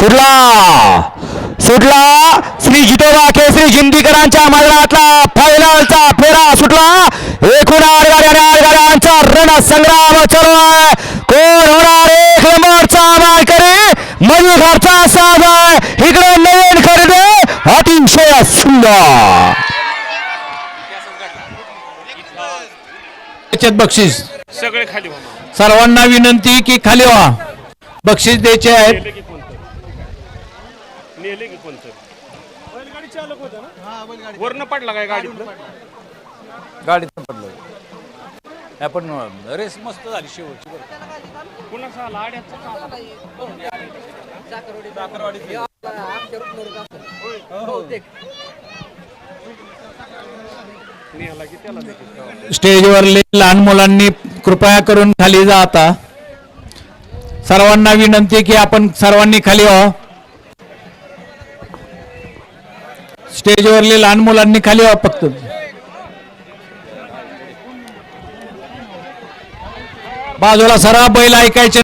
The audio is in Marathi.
सुटला सुटला श्री जितोबा केसरी जिंदीकरांच्या मैदानातला फायनलचा फेरा सुटला. एकूण आठ गाड्या आणि आठ गाड्यांचा रणसंग्राम चालू आहे. कोण होणार? एक नंबरचा मालकरी. मयूरचा साज आहे. इकडे नवीन खरेदी. अतिशय सुंदर. बक्षीस. सगळे खाली सर्वांना विनंती की खाली व्हा. बक्षीस द्यायचे आहेत. नेले की कोणतं? बैलगाडी चालक होता ना? वरनं पडला काय गाडीतलं? गाडीत पडलं. आपण रेस मस्त झाली शेवटची कुणाचा आला? आड्याचा का आला? नेला की त्याला देखील स्टेजवरले लहान मुलांनी कृपया करून खाली जा आता. सर्वांना विनंती की आपण सर्वांनी खाली व्हा. स्टेजवरले लहान मुलांनी खाली व्हा फक्त. बाजूला सरा बैल ऐकायचे.